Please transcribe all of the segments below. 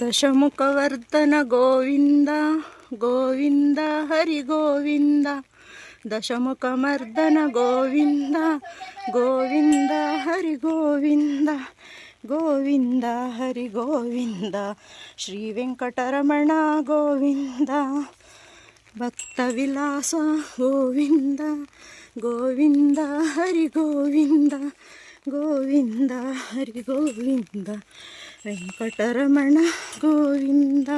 ದಶಮುಖವರ್ಧನ ಗೋವಿಂದ ಗೋವಿಂದ ಹರಿ ಗೋವಿಂದ, ದಶಮುಖಮರ್ದನ ಗೋವಿಂದ ಗೋವಿಂದ ಹರಿ ಗೋವಿಂದ ಗೋವಿಂದ ಹರಿ ಗೋವಿಂದ, ಶ್ರೀ ವೆಂಕಟರಮಣ ಗೋವಿಂದ, ಭಕ್ತ ವಿಲಾಸ ಗೋವಿಂದ ಗೋವಿಂದ ಹರಿ ಗೋವಿಂದ ಗೋವಿಂದ ಹರಿ ಗೋವಿಂದ ವೆಂಕಟರಮಣ ಗೋವಿಂದ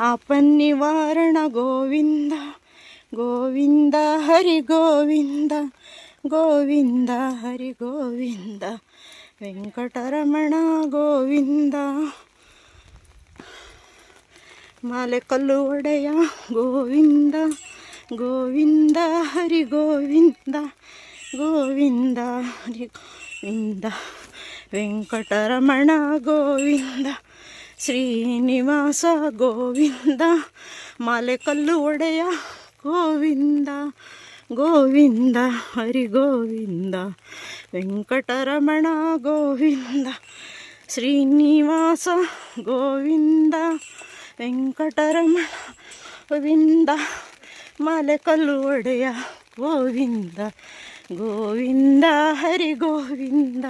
ಆಪನ್ನಿವಾರಣ ಗೋವಿಂದ ಗೋವಿಂದ, ಹರಿ ಗೋವಿಂದ ಗೋವಿಂದ, ಹರಿ ಗೋವಿಂದ, ವೆಂಕಟರಮಣ ಗೋವಿಂದ. ಮಾಲೆ ಕಲ್ಲು ಒಡೆಯ ಗೋವಿಂದ ಗೋವಿಂದ, ಹರಿ ಗೋವಿಂದ ಗೋವಿಂದ, ಹರಿ ಗೋವಿಂದ, ವೆಂಕಟರಮಣ ಗೋವಿಂದ, ಶ್ರೀನಿವಾಸ ಗೋವಿಂದ. ಮಾಲೆ ಕಲ್ಲು ಒಡೆಯ ಗೋವಿಂದ ಗೋವಿಂದ ಹರಿ ಗೋವಿಂದ ವೆಂಕಟರಮಣ ಗೋವಿಂದ, ಶ್ರೀನಿವಾಸ ಗೋವಿಂದ, ವೆಂಕಟರಮಣ ಗೋವಿಂದ ಮಾಲೆ ಕಲ್ಲು ಒಡೆಯ ಗೋವಿಂದ ಗೋವಿಂದ ಹರಿ ಗೋವಿಂದ